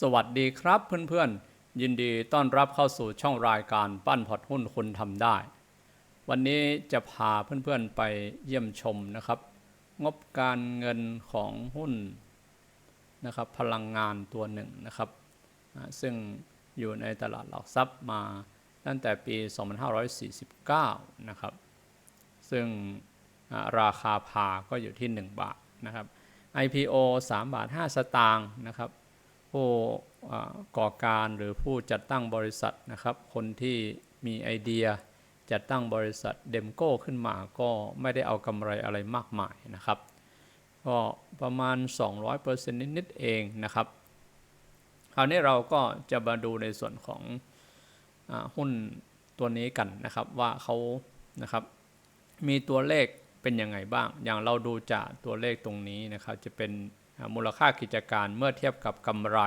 สวัสดีครับเพื่อนๆ ยินดีต้อนรับเข้าสู่ช่องรายการปั้นพอร์ตหุ้นคุณทำได้ วันนี้จะพาเพื่อนๆไปเยี่ยมชมนะครับ งบการเงินของหุ้นนะครับพลังงานตัวหนึ่งนะครับ ซึ่งอยู่ในตลาดหลักทรัพย์มาตั้งแต่ปี 2549 นะครับ ซึ่งราคาพาก็อยู่ที่ 1 บาทนะครับ IPO 3 บาท 5 สตางค์นะครับ ผู้ก่อการหรือผู้จัดตั้งบริษัทนะครับ คนที่มีไอเดียจัดตั้งบริษัทเดมโก้ขึ้นมาก็ไม่ได้เอากำไรอะไรมากมายนะครับ ก็ประมาณ 200%นิดๆเองนะครับคราวนี้เราก็จะมาดูในส่วนของอหุ้นตัวนี้กันนะครับว่าเขานะครับ มีตัวเลขเป็นยังไงบ้าง อย่างเราดูจากตัวเลขตรงนี้นะครับ จะเป็น มูลค่ากิจการเมื่อเทียบกับกำไร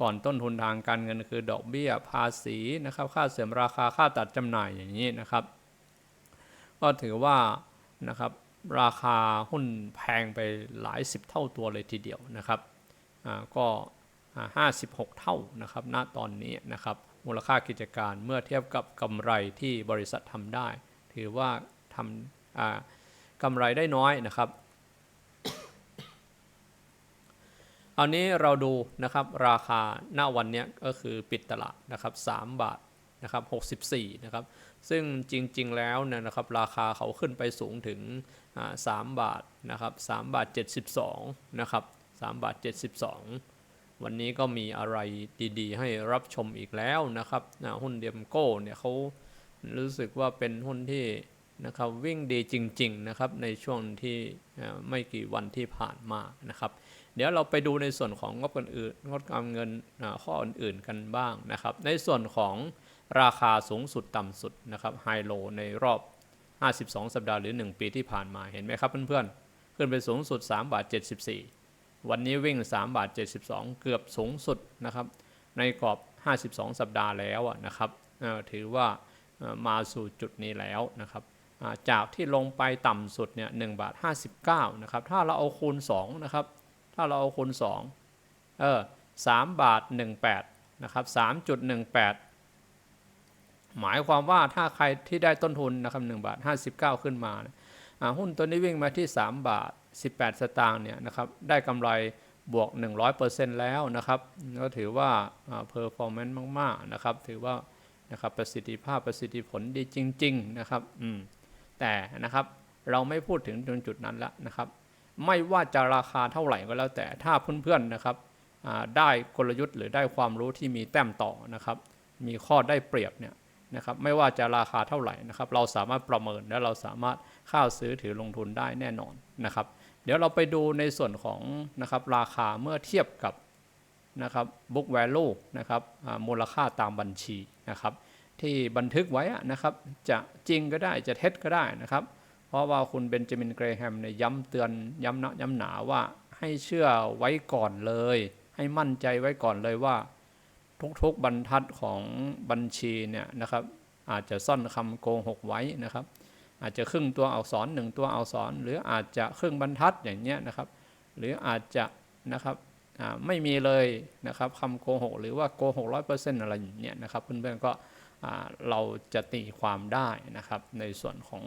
ก่อนต้นทุนทางการเงินคือดอกเบี้ยภาษีนะครับ ค่าเสื่อมราคาค่าตัดจำหน่ายอย่างนี้นะครับ ก็ถือว่านะครับราคาหุ้นแพงไปหลายสิบเท่าตัวเลยทีเดียวนะครับอ่าก็อ่า56 เท่านะครับ ณ ตอนนี้นะครับ มูลค่ากิจการเมื่อเทียบกับกำไรที่บริษัททำได้ ถือว่าทำอ่ากำไรได้น้อยนะครับ อันนี้เราดูนะครับราคาหน้าวันนี้ก็คือปิดตลาดนะครับ3บาทนะครับ64นะครับซึ่งจริงๆแล้วเนี่ยนะครับราคาเขาขึ้นไปสูงถึงอ่า3บาทนะครับ3บาท 72นะครับ3บาท 72 วันนี้ก็มีอะไรดีๆ ให้รับชมอีกแล้วนะครับนะหุ้นเดียมโก้เนี่ยเขารู้สึกว่าเป็นหุ้นที่นะครับวิ่งดีจริง ๆ นะครับในช่วงที่ไม่กี่วันที่ผ่านมานะครับ ดี๋ยวเราไปดูในส่วนของงบอื่นงบการเงินข้ออื่นๆกันบ้างนะครับ ในส่วนของราคาสูงสุดต่ำสุดนะครับไฮโลในรอบ 52 สัปดาห์หรือ 1 ปีที่ผ่านมาเห็นไหมครับเพื่อนๆ ขึ้นไปสูงสุด3บาท74 วันนี้วิ่ง3บาท72 เกือบสูงสุดนะครับ ในกรอบ 52 สัปดาห์แล้วนะครับถือว่ามาสู่จุดนี้แล้วนะครับอ่าจากที่ลงไปต่ำสุดเนี่ย1บาท59นะครับถ้าเราเอาคูณ2นะครับ ถ้าเราเอาคูณ2เออ3บาท 18นะครับ3.18 หมายความว่าถ้าใครที่ได้ต้นทุนนะครับ1บาท 59 ขึ้นมานี่ยอ่าหุ้นตัวนี้วิ่งมาที่ 3 บาท 18 สตางค์เนี่ยนะครับได้กำไรบวก 100%แล้วนะครับก็ถือว่าเพอร์ฟอร์แมนซ์มาก ๆ นะครับ ถือว่านะครับประสิทธิภาพประสิทธิผลดีจริง ๆ นะครับ อืม แต่นะครับเราไม่พูดถึงตรงจุดนั้นละนะครับ ไม่ว่าจะราคาเท่าไหร่ก็แล้วแต่ถ้าเพื่อนๆนะครับได้กลยุทธ์หรือได้ความรู้ที่มีแต้มต่อนะครับ มีข้อได้เปรียบเนี่ยนะครับไม่ว่าจะราคาเท่าไหร่นะครับ เราสามารถประเมินและเราสามารถเข้าซื้อถือลงทุนได้แน่นอนนะครับ เดี๋ยวเราไปดูในส่วนของนะครับราคาเมื่อเทียบกับนะครับ book value นะครับมูลค่าตามบัญชีนะครับ ที่บันทึกไว้นะครับ จะจริงก็ได้จะเท็จก็ได้นะครับ เพราะว่าคุณเบนจามินเกรแฮมเนี่ยย้ำเตือนย้ำนะย้ำหนาว่าให้เชื่อไว้ก่อนเลย ให้มั่นใจไว้ก่อนเลยว่า ทุกๆบรรทัดของบัญชีเนี่ยนะครับ อาจจะซ่อนคำโกหกไว้นะครับ อาจจะครึ่งตัวอักษรหนึ่งตัวอักษร หรืออาจจะครึ่งบรรทัดอย่างเงี้ยนะครับ หรืออาจจะนะครับไม่มีเลยนะครับคำโกหกหรือว่าโกหกร้อยเปอร์เซ็นต์อะไรอย่างเงี้ยนะครับเพื่อนๆก็อ่าเราจะตีความได้นะครับในส่วนของ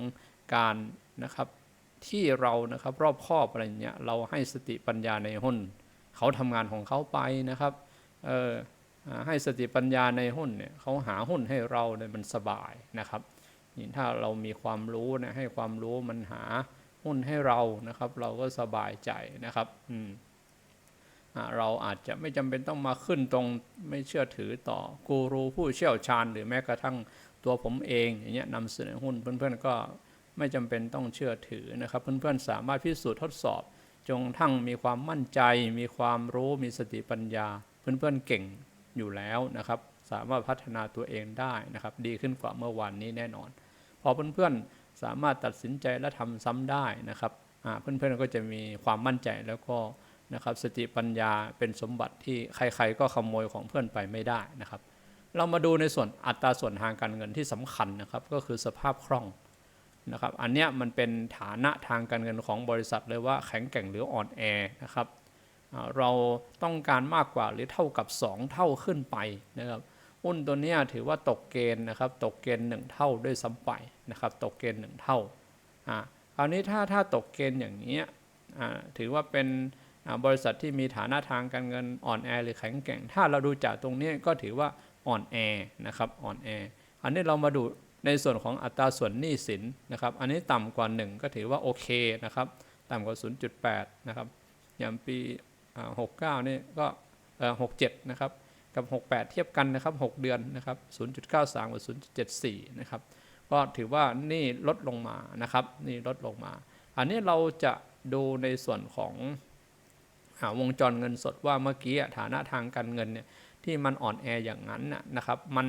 การนะครับที่เรานะครับรอบครอบอะไรเงี้ยเราให้สติปัญญาในหุ้นเขาทำงานของเขาไปนะครับเออให้สติปัญญาในหุ้นเนี่ยเขาหาหุ้นให้เราเนี่ยมันสบายนะครับนี่ถ้าเรามีความรู้เนี่ยให้ความรู้มันหาหุ้นให้เรานะครับ เราก็สบายใจนะครับอืมอ่าเราอาจจะไม่จำเป็นต้องมาขึ้นตรงไม่เชื่อถือต่อกูรูผู้เชี่ยวชาญ หรือแม้กระทั่งตัวผมเองอย่างเงี้ยนำเสนอหุ้นเพื่อนๆก็ ไม่จำเป็นต้องเชื่อถือนะครับ เพื่อนๆสามารถพิสูจน์ทดสอบ จงทั้งมีความมั่นใจ มีความรู้มีสติปัญญา เพื่อนๆเก่งอยู่แล้วนะครับ สามารถพัฒนาตัวเองได้นะครับ ดีขึ้นกว่าเมื่อวานนี้แน่นอน พอเพื่อนๆสามารถตัดสินใจและทำซ้ำได้นะครับเพื่อนๆก็จะมีความมั่นใจแล้วก็นะครับสติปัญญาเป็นสมบัติที่ใครๆ ก็ขโมยของเพื่อนไปไม่ได้นะครับ เรามาดูในส่วนอัตราส่วนทางการเงินที่สำคัญนะครับ ก็คือสภาพคล่อง นะครับอันเนี้ยมันเป็นฐานะทางการเงินของบริษัทเลยว่าแข็งแกร่งหรืออ่อนแอนะครับเราต้องการมากกว่าหรือเท่ากับ 2 เท่าขึ้นไปนะครับหุ้นตัวเนี้ยถือว่าตกเกณฑ์นะครับตกเกณฑ์ 1 เท่าด้วยซ้ำไปนะครับตกเกณฑ์ 1 เท่าอ่าคราวนี้ถ้าถ้าตกเกณฑ์อย่างนี้ยอ่าถือว่าเป็นบริษัทที่มีฐานะทางการเงินอ่อนแอหรือแข็งแกร่ง ถ้าเราดูจากตรงนี้ก็ถือว่าอ่อนแอนะครับอ่อนแออันนี้เรามาดู ในส่วนของอัตราส่วนหนี้สินนะครับ อันนี้ต่ำกว่า 1 ก็ถือว่าโอเคนะครับ ต่ำกว่า 0.8 นะครับ อย่างปีอ่า69 นี่ก็ 67 นะครับ กับ 68 เทียบกันนะครับ 6 เดือนนะครับ 0.93 กับ 0.74 นะครับ ก็ถือว่านี่ลดลงมานะครับ นี่ลดลงมา อันนี้เราจะดูในส่วนของอวงจรเงินสดว่าเมื่อกี้ฐานะทางการเงินเนี่ยที่มันอ่อนแออย่างนั้นนะครับ มัน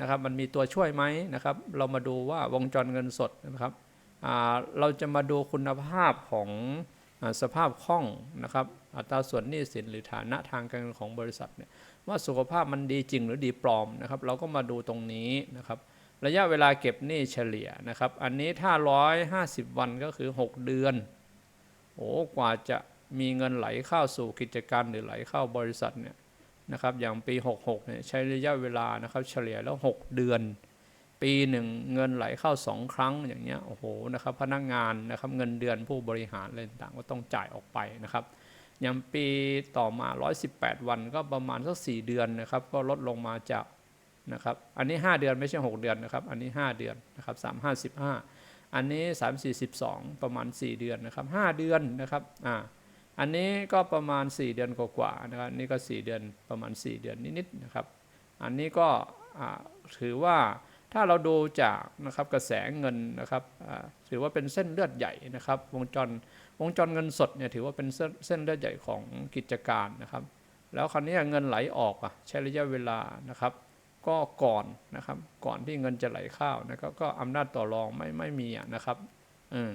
นะครับมันมีตัวช่วยไหมนะครับ เรามาดูว่าวงจรเงินสดนะครับเราจะมาดูคุณภาพของอสภาพคล่องนะครับอัตราส่วนหนี้สินหรือฐานะทางการเงินของบริษัทเนี่ยว่าสุขภาพมันดีจริงหรือดีปลอมนะครับ เราก็มาดูตรงนี้นะครับ ระยะเวลาเก็บหนี้เฉลี่ยนะครับ อันนี้ถ้า 150 วันก็คือ 6 เดือนโอ้กว่าจะมีเงินไหลเข้าสู่กิจการหรือไหลเข้าบริษัทเนี่ย นะครับอย่างปี 66เนี่ยใช้ระยะเวลานะครับเฉลี่ยแล้ว 6 เดือน ปีหนึ่งเงินไหลเข้า 2 ครั้งอย่างเงี้ยโอ้โหนะครับพนักงานนะครับเงินเดือนผู้บริหารอะไรต่างก็ต้องจ่ายออกไปนะครับอย่างปีต่อมา 118 วันก็ประมาณสัก 4 เดือนนะครับก็ลดลงมาจากนะครับอันนี้ 5 เดือนไม่ใช่ 6 เดือนนะครับอันนี้ 5 เดือนนะครับ3 5 15อันนี้ 3 4 12 ประมาณ 4 เดือนนะครับ5เดือนนะครับอ่า อันนี้ก็ประมาณ 4 เดือนกว่าๆนะครับนี่ก็ 4 เดือนประมาณ 4 เดือนนิดๆนะครับ อันนี้ก็ถือว่าถ้าเราดูจากนะครับกระแสเงินนะครับถือว่าเป็นเส้นเลือดใหญ่นะครับ วงจรวงจรเงินสดเนี่ยถือว่าเป็นเส้นเส้นเลือดใหญ่ของกิจการนะครับ แล้วคราวนี้เงินไหลออกอะใช้ระยะเวลานะครับ ก็ก่อนนะครับ ก่อนที่เงินจะไหลเข้านะครับก็อำนาจต่อรองไม่ไม่มีอะนะครับอออ่า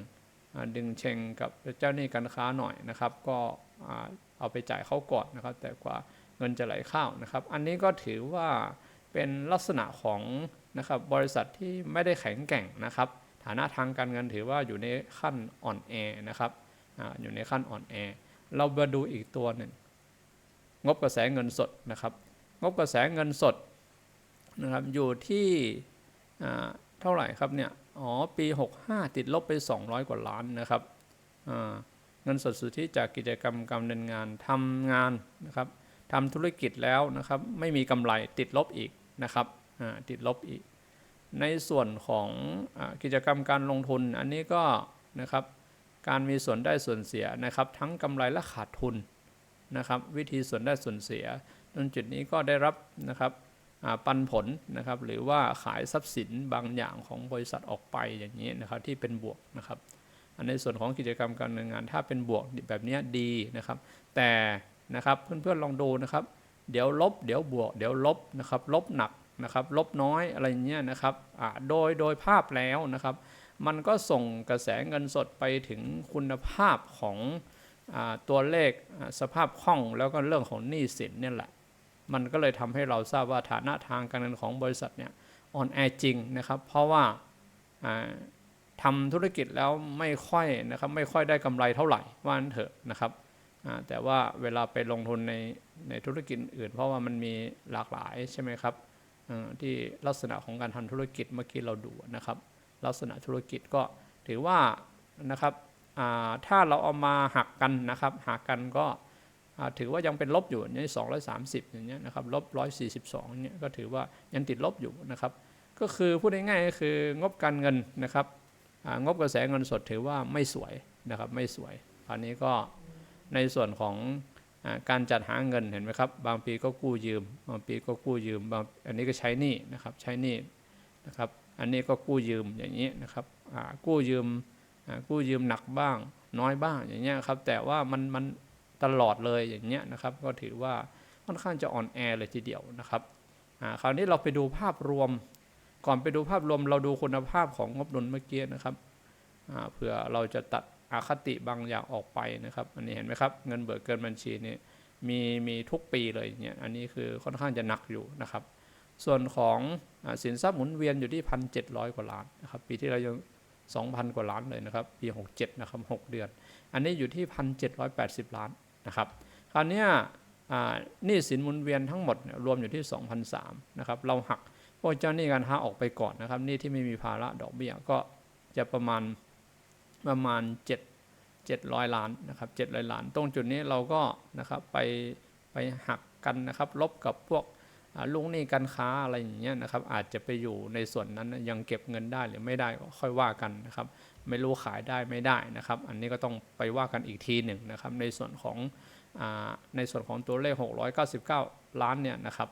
ดึงเชงกับเจ้าหนี้การค้าหน่อยนะครับ ก็เอาไปจ่ายเขาก่อนนะครับ แต่กว่าเงินจะไหลเข้านะครับ อันนี้ก็ถือว่าเป็นลักษณะของนะครับบริษัทที่ไม่ได้แข็งแกร่งนะครับ ฐานะทางการเงินถือว่าอยู่ในขั้นอ่อนแอนะครับออยู่ในขั้นอ่อนแอเรามาดูอีกตัวหนึ่ง งบกระแสเงินสดนะครับ งบกระแสเงินสดนะครับอยู่ที่เท่าไหร่ครับเนี่ย อ๋อ ปี 65 ติดลบไป 200 กว่าล้านนะครับเงินสดสุทธิจากกิจกรรมการดำเนินงานทำงานนะครับทำธุรกิจแล้วนะครับ ไม่มีกำไรติดลบอีกนะครับติดลบอีก ในส่วนของอกิจกรรมการลงทุนอันนี้ก็นะครับการมีส่วนได้ส่วนเสียนะครับ ทั้งกำไรและขาดทุนนะครับ วิธีส่วนได้ส่วนเสียตรงจุดนี้ก็ได้รับนะครับ ปันผลนะครับหรือว่าขายทรัพย์สินบางอย่างของบริษัทออกไปอย่างนี้นะครับที่เป็นบวกนะครับอันในส่วนของกิจกรรมการเนินงาน ถ้าเป็นบวกแบบนี้ดีนะครับ แต่นะครับเพื่อนๆลองดูนะครับ เดี๋ยวลบ เดี๋ยวบวก เดี๋ยวลบนะครับลบหนักนะครับลบน้อยอะไรเงี้ยนะครับโดยโดยภาพแล้วนะครับ มันก็ส่งกระแสเงินสดไปถึงคุณภาพของอตัวเลขสภาพคล่องแล้วก็เรื่องของหนี้สินเนี่ยแหละ มันก็เลยทำให้เราทราบว่าฐานะทางการเงินของบริษัทเนี่ยอ่อนแอจริงนะครับ เพราะว่าอ่าทำธุรกิจแล้วไม่ค่อยนะครับไม่ค่อยได้กำไรเท่าไหร่ว่านั้นเถอะนะครับแต่ว่าเวลาไปลงทุนในในธุรกิจอื่น เพราะว่ามันมีหลากหลายใช่ไหมครับที่ลักษณะของการทำธุรกิจเมื่อกี้เราดูนะครับ ลักษณะธุรกิจก็ถือว่านะครับถ้าเราเอามาหักกันนะครับหักกันก็ ถือว่ายังเป็นลบอยู่ใน230อย่างเงี้ยนะครับลบ142เนี่ยก็ถือว่ายังติดลบอยู่นะครับ ก็คือพูดง่ายๆก็คืองบการเงินนะครับงบกระแสเงินสดถือว่าไม่สวยนะครับไม่สวยอันนี้ก็ในส่วนของอการจัดหาเงินเห็นไหมครับ บางปีก็กู้ยืม บางปีก็กู้ยืมบางอันนี้ก็ใช้หนี้นะครับใช้หนี้นะครับ อันนี้ก็กู้ยืมอย่างนี้นะครับกู้ยืมกู้ยืมหนักบ้างน้อยบ้างอย่างเงี้ยครับแต่ว่ามันมัน ตลอดเลยอย่างเงี้ยนะครับก็ถือว่าค่อนข้างจะอ่อนแอเลยทีเดียวนะครับคราวนี้เราไปดูภาพรวม ก่อนไปดูภาพรวมเราดูคุณภาพของงบดุลเมื่อกี้นะครับเผื่อเราจะตัดอาคติบางอย่างออกไปนะครับ อันนี้เห็นไหมครับเงินเบิกเกินบัญชีนี่มีมีทุกปีเลยเนี่ยอันนี้คือค่อนข้างจะหนักอยู่นะครับ ส่วนของอสินทรัพย์หมุนเวียนอยู่ที่พันเจ็ดร้อยกว่าล้านนะครับปีที่เรายังสองพันกว่าล้านเลยนะครับ ปีหกเจ็ดนะครับหกเดือน อันนี้อยู่ที่ 1,780 ล้าน นะครับคราวนี้หนี้สินหมุนเวียนทั้งหมดรวมอยู่ที่ 2,003นะครับเราหักพวกเจ้าหนี้การค้าออกไปก่อนนะครับหนี้ที่ไม่มีภาระดอกเบี้ยก็จะประมาณประมาณ 7 700 ล้านนะครับ700 ล้าน ตรงจุดนี้เราก็นะครับไปไปหักกันนะครับลบกับพวกลูกหนี้การค้าอะไรอย่างเงี้ยนะครับอาจจะไปอยู่ในส่วนนั้นยังเก็บเงินได้หรือไม่ได้ก็ค่อยว่ากันนะครับ ไม่รู้ขายได้ไม่ได้นะครับ อันนี้ก็ต้องไปว่ากันอีกทีหนึ่งนะครับ ในส่วนของอในส่วนของตัวเลข 699 ล้านเนี่ยนะครับ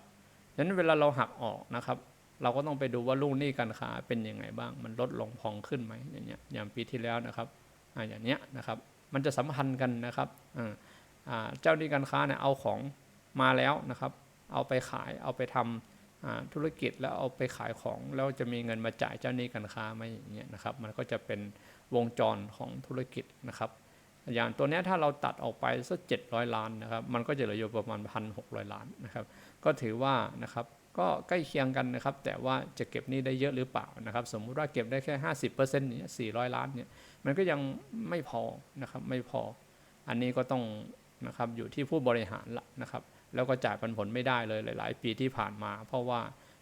ดังนั้นเวลาเราหักออกนะครับ เราก็ต้องไปดูว่าลูกหนี้การค้าเป็นยังไงบ้าง มันลดลงพองขึ้นไหมอย่างเงี้ยอย่างปีที่แล้วนะครับออย่างเนี้ยนะครับ มันจะสัมพันธ์กันนะครับเจ้าหนี้การค้าเนี่ยเอาของมาแล้วนะครับ เอาไปขายเอาไปทำอ่า ธุรกิจแล้วเอาไปขายของแล้วจะมีเงินมาจ่ายเจ้าหนี้การค้าไหมอย่างเงี้ยนะครับ มันก็จะเป็นวงจรของธุรกิจนะครับ อย่างตัวนี้ถ้าเราตัดออกไปสักเจ็ดร้อยล้านนะครับ มันก็จะเหลืออยู่ประมาณพันหกร้อยล้านนะครับ ก็ถือว่านะครับก็ใกล้เคียงกันนะครับ แต่ว่าจะเก็บหนี้ได้เยอะหรือเปล่านะครับ สมมุติว่าเก็บได้แค่ห้าสิบเปอร์เซ็นต์เนี่ยสี่ร้อยล้านเนี่ยมันก็ยังไม่พอนะครับไม่พอ อันนี้ก็ต้องนะครับอยู่ที่ผู้บริหารละนะครับ แล้วก็จ่ายปันผลไม่ได้เลยหลาย ๆ ปีที่ผ่านมา เพราะว่า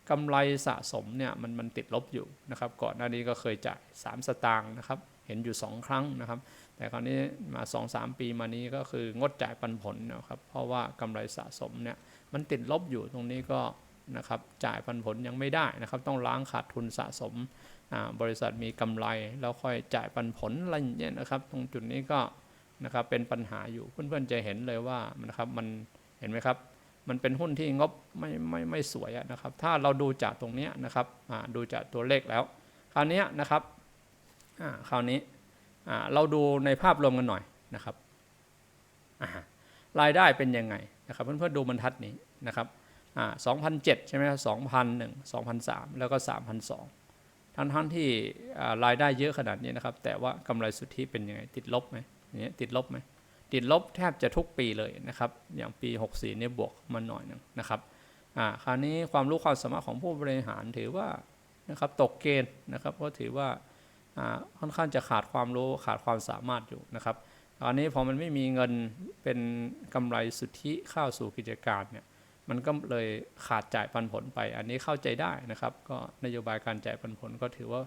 กำไรสะสมเนี่ยมันมันติดลบอยู่นะครับ ก่อนหน้านี้ก็เคยจ่าย 3 สตางค์นะครับเห็นอยู่ 2 ครั้งนะครับ แต่คราวนี้มา 2-3 ปีมานี้ก็คืองดจ่ายปันผลนะครับ เพราะว่ากำไรสะสมเนี่ยมันติดลบอยู่ตรงนี้ก็นะครับจ่ายปันผลยังไม่ได้นะครับ ต้องล้างขาดทุนสะสมบริษัทมีกำไรแล้วค่อยจ่ายปันผลอะไรอย่างเงี้ยนะครับ ตรงจุดนี้ก็นะครับเป็นปัญหาอยู่เพื่อนๆจะเห็นเลยว่านะครับมัน เห็นไหมครับ มันเป็นหุ้นที่งบไม่ไม่ไม่สวยนะครับ ถ้าเราดูจากตรงนี้นะครับดูจากตัวเลขแล้ว คราวนี้นะครับคราวนี้เราดูในภาพรวมกันหน่อยนะครับรายได้เป็นยังไงนะครับเพื่อนๆดูบรรทัดนี้นะครับอ่า2007ใช่ไหมครับ2001 2003แล้วก็3002ทั้งทั้งที่รายได้เยอะขนาดนี้นะครับ แต่ว่ากำไรสุทธิเป็นยังไง ติดลบไหมอย่างเงี้ยติดลบไหม ติดลบแทบจะทุกปีเลยนะครับ อย่างปี 64เนี่ยบวกมาหน่อยหนึงนะครับอ่าคราวนี้ความรู้ความสามารถของผู้บริหารถือว่านะครับตกเกณฑ์นะครับก็ถือว่าอ่าค่อนข้างจะขาดความรู้ขาดความสามารถอยู่นะครับคราวนี้พอมันไม่มีเงินเป็นกำไรสุทธิเข้าสู่กิจการเนี่ยมันก็เลยขาดจ่ายปันผลไป อันนี้เข้าใจได้นะครับ ก็นโยบายการจ่ายปันผลก็ถือว่า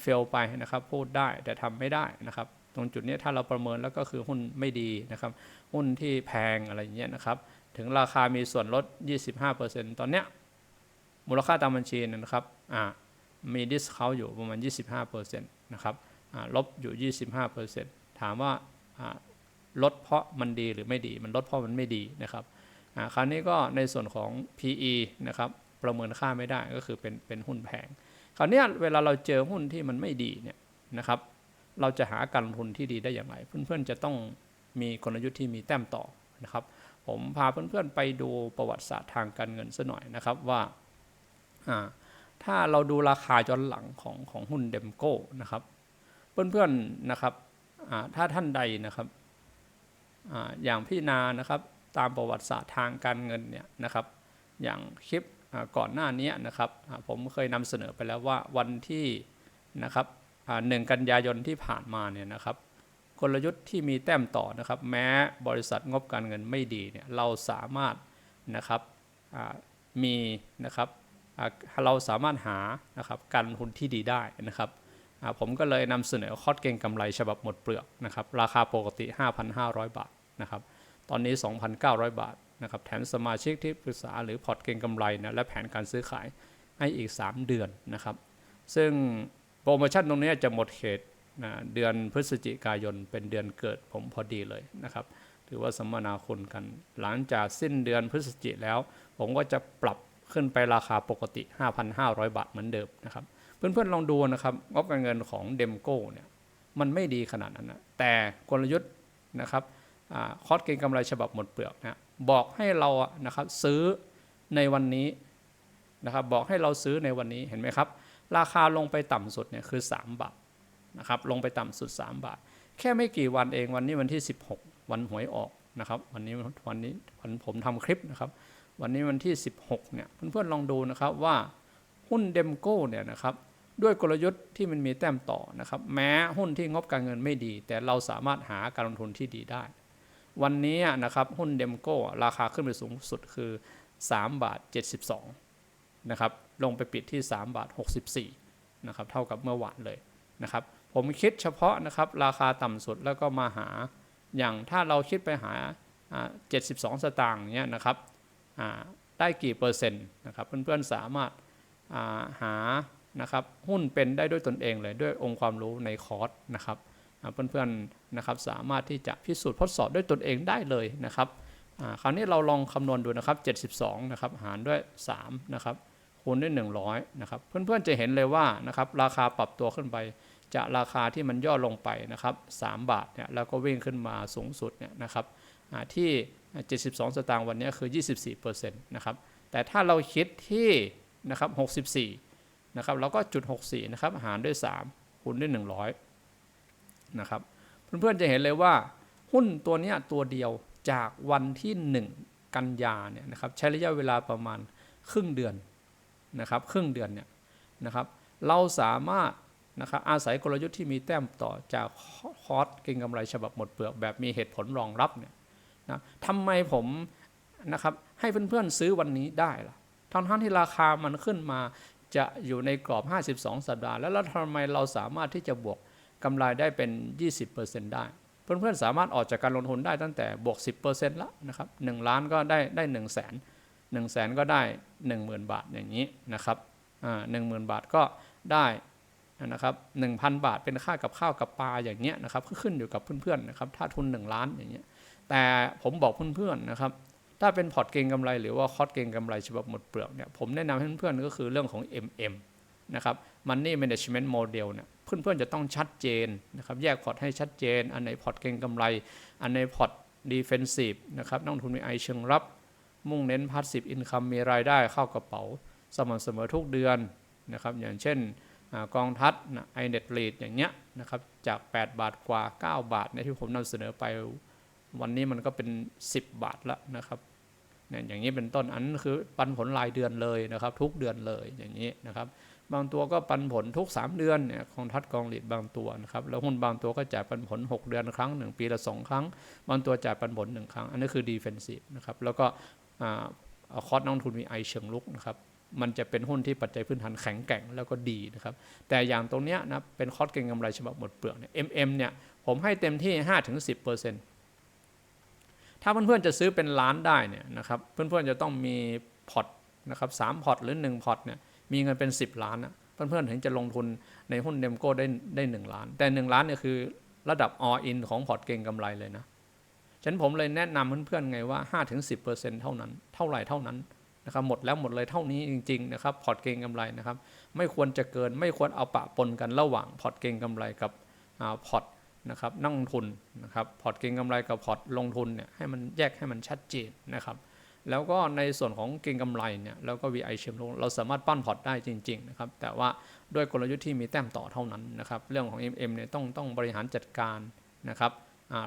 เฟลไปนะครับพูดได้แต่ทำไม่ได้นะครับ รงจุดนี้ถ้าเราประเมินแล้วก็คือหุ้นไม่ดีนะครับ หุ้นที่แพงอะไรอย่างเงี้ยนะครับ ถึงราคามีส่วนลด 25%ตอนเนี้ยมูลค่าตามบัญชีนะครับอ่ามีดิสเขาอยู่ประมาณ 25%นะครับอ่าลบอยู่ 25%ถามว่าอ่าลดเพราะมันดีหรือไม่ดี มันลดเพราะมันไม่ดีนะครับอ่าคราวนี้ก็ในส่วนของ PE นะครับประเมินค่าไม่ได้ก็คือเป็นเป็นหุ้นแพงคราวเนี้ยเวลาเราเจอหุ้นที่มันไม่ดีเนี่ยนะครับ เราจะหาการลงทุนที่ดีได้อย่างไร เพื่อนๆจะต้องมีกลยุทธ์ที่มีแต้มต่อนะครับ ผมพาเพื่อนๆไปดูประวัติศาสตร์ทางการเงินซะหน่อยนะครับว่าถ้าเราดูราคาย้อนหลังของของหุ้นเดมโก้นะครับ เพื่อนๆนะครับถ้าท่านใดนะครับออย่างพี่นานะครับตามประวัติศาสตร์ทางการเงินเนี่ยนะครับ อย่างคลิปก่อนหน้านี้นะครับผมเคยนำเสนอไปแล้วว่าวันที่นะครับ หนึ่งกันยายนที่ผ่านมาเนี่ยนะครับ กลยุทธ์ที่มีแต้มต่อนะครับ แม้บริษัทงบการเงินไม่ดีเนี่ยเราสามารถนะครับมีนะครับเราสามารถหานะครับการลงทุนที่ดีได้นะครับผมก็เลยนำเสนอคอร์สเก่งกำไรฉบับหมดเปลือกนะครับ ราคาปกติ 5,500 บาทนะครับ ตอนนี้ 2,900 บาทนะครับ แถมสมาชิกที่ปรึกษาหรือพอร์ตเก่งกำไรนะและแผนการซื้อขายให้อีก 3 เดือนนะครับ ซึ่ง รโมชั่นตรงนี้จะหมดเขตนะเดือนพฤศจิกายนเป็นเดือนเกิดผมพอดีเลยนะครับ ถือว่าสมนาคุณกัน หลังจากสิ้นเดือนพฤศจิแล้ว ผมก็จะปรับขึ้นไปราคาปกติ 5,500 บาทเหมือนเดิมนะครับ เพื่อนๆลองดูนะครับงบการเงินของเดมโก้เนี่ยมันไม่ดีขนาดนั้นนะแต่กลยุทธ์นะครับอคอร์สเก็งกำไรฉบับหมดเปลือกนะบอกให้เรานะครับซื้อในวันนี้นะครับบอกให้เราซื้อในวันนี้เห็นไหมครับ ราคาลงไปต่ำสุดเนี่ยคือ 3 บาทนะครับลงไปต่ำสุด 3 บาท แค่ไม่กี่วันเองวันนี้วันที่ 16 วันหวยออกนะครับวันนี้วันนี้วันผมทำคลิปนะครับ วันนี้วันที่ 16เนี่ยเพื่อนๆลองดูนะครับว่าหุ้นเดมโก้เนี่ยนะครับด้วยกลยุทธ์ที่มันมีแต้มต่อนะครับแม้หุ้นที่งบการเงินไม่ดี แต่เราสามารถหาการลงทุนที่ดีได้ วันนี้นะครับหุ้นเดมโก้ราคาขึ้นไปสูงสุดคือ 3 บาท 72นะครับ ลงไปปิดที่ 3 บาท 64นะครับเท่ากับเมื่อวานเลยนะครับผมคิดเฉพาะนะครับราคาต่ำสุดแล้วก็มาหาอย่างถ้าเราคิดไปหา 72 สตางค์เนี้ยนะครับได้กี่เปอร์เซ็นต์นะครับเพื่อนๆสามารถาหานะครับหุ้นเป็นได้ด้วยตนเองเลยด้วยองค์ความรู้ในคอร์สนะครับอ่าเพื่อนๆนะครับสามารถที่จะพิสูจน์ทดสอบด้วยตนเองได้เลยนะครับคราวนี้เราลองคำนวณดูนะครับ 72 นะครับ หารด้วย 3 นะครับ คูณด้วย 100นะครับเพื่อนๆจะเห็นเลยว่านะครับราคาปรับตัวขึ้นไป จะราคาที่มันย่อลงไปนะครับ3บาทเนี่ยแล้วก็วิ่งขึ้นมาสูงสุดเนี่ยนะครับอ่าที่ 72 สตางค์วันนี้คือ 24%นะครับแต่ถ้าเราคิดที่นะครับ64นะครับเราก็จุด64นะครับหารด้วย 3 คูณด้วย 100นะครับเพื่อนๆจะเห็นเลยว่าหุ้นตัวนี้ตัวเดียวจากวันที่ 1 กันยาเนี่ยนะครับใช้ระยะเวลาประมาณครึ่งเดือน นะครับครึ่งเดือนเนี่ยนะครับเราสามารถนะครับอาศัยกลยุทธ์ที่มีแต้มต่อจากคอร์สเก็งกำไรฉบับหมดเปลือกแบบมีเหตุผลรองรับเนี่ยนะทำไมผมนะครับให้เพื่อนๆซื้อวันนี้ได้ล่ะทั้งทั้งที่ราคามันขึ้นมาจะอยู่ในกรอบ 52 สัปดาห์ แล้วแล้วทำไมเราสามารถที่จะบวกกำไรได้เป็น 20%ได้ เพื่อนๆสามารถออกจากการลงทุนได้ตั้งแต่บวก 10%และนะครับ1ล้านก็ได้ได้1 0 0 0 0 แสน1แสนก็ได้ 10,000 บาทอย่างนี้นะครับอ่า10,000บาทก็ได้นะครับ1,000บาทเป็นค่ากับข้าวกับปลาอย่างเงี้ยนะครับก็ขึ้นอยู่กับเพื่อนๆนะครับถ้าทุน 1 ล้านอย่างเงี้ยแต่ผมบอกเพื่อนๆนะครับถ้าเป็นพอร์ตเก็งกำไรหรือว่าคอร์สเก็งกำไรฉบับหมดเปลือกเนี่ยผมแนะนำให้เพื่อนๆก็คือเรื่องของ MM นะครับ Money Management Model เนี่ยเพื่อนๆจะต้องชัดเจนนะครับแยกพอร์ตให้ชัดเจน อันไหนพอร์ตเก็งกำไร อันไหนพอร์ต Defensive นะครับนักลงทุนมีไอเชิงรับ มุ่งเน้น Passive Income มีรายได้เข้ากระเป๋า สม่ำเสมอทุกเดือนนะครับอย่างเช่นอกองทัดนะไอเน็ตลีดอย่างเงี้ยนะครับจาก 8 บาทกว่า 9 บาทในที่ผมนำเสนอไปวันนี้มันก็เป็น 10 บาทแล้วนะครับเนี่ยอย่างนี้เป็นต้นอันนั้คือปันผลรายเดือนเลยนะครับ ทุกเดือนเลยอย่างนี้นะครับ บางตัวก็ปันผลทุก 3 เดือนเนี่ยกองทัดกองหลีดบางตัวนะครับแล้วหุ้นบางตัวก็จ่ายปันผล 6 เดือนครั้ง 1 ปีละ 2 ครั้ง บางตัวจ่ายปันผล 1 ครั้ง อันนี้คือดีเฟนซีฟนะครับแล้วก็ คอร์สนักลงทุนมีไอเชิงลุกนะครับมันจะเป็นหุ้นที่ปัจจัยพื้นฐานแข็งแกร่งแล้วก็ดีนะครับ แต่อย่างตรงเนี้ยนะเป็นคอร์สเก็งกำไรฉบับหมดเปลือกเนี่ย MM เนี่ยผมให้เต็มที่ 5-10%ถ้าเพื่อนๆจะซื้อเป็นล้านได้เนี่ยนะครับเพื่อนๆจะต้องมีพอร์ตนะครับสามพอร์ตหรือ 1 พอร์ตเนี่ยมีเงินเป็น 10 ล้านนะเพื่อนๆถึงจะลงทุนในหุ้นเดมโก้ได้ได้1ล้าน แต่ 1 ล้านเนี่ยคือระดับ all in ของพอร์ตเก็งกำไรเลยนะ ฉะนันผมเลยแนะนำเพื่อนๆไงว่า 5-10%เท่านั้น เท่าไหร่เท่านั้นนะครับหมดแล้วหมดเลยเท่านี้จริงๆนะครับพอร์ตเก็งกำไรนะครับ ไม่ควรจะเกินไม่ควรเอาปะปนกันระหว่างพอร์ตเก็งกำไรกับพอร์ตนะครับนั่งทุนนะครับพอร์ตเก็งกำไรกับพอร์ตลงทุนเนี่ยให้มันแยกให้มันชัดเจนนะครับ แล้วก็ในส่วนของเก็งกำไรเนี่ยแล้วก็ VI เชื่อมลงเราสามารถปั้นพอร์ตได้จริง ๆ นะครับ แต่ว่าด้วยกลยุทธ์ที่มีแต้มต่อเท่านั้นนะครับ เรื่องของ MM เนี่ยต้องต้องบริหารจัดการนะครับ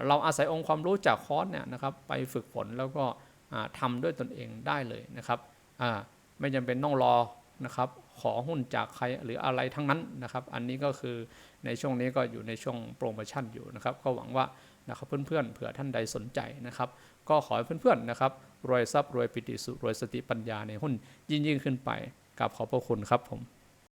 เราอาศัยองค์ความรู้จากคอร์สเนี่ยนะครับไปฝึกฝนแล้วก็อ่าทำด้วยตนเองได้เลยนะครับไม่จำเป็นต้องรอนะครับขอหุ้นจากใครหรืออะไรทั้งนั้นนะครับ อันนี้ก็คือในช่วงนี้ก็อยู่ในช่วงโปรโมชั่นอยู่นะครับ ก็หวังว่านะครับเพื่อนๆเผื่อท่านใดสนใจนะครับ ก็ขอให้เพื่อนๆนะครับรวยทรัพย์รวยปิติสุรวยสติปัญญาในหุ้นยิ่งยิ่งขึ้นไปกับขอบพระคุณครับผม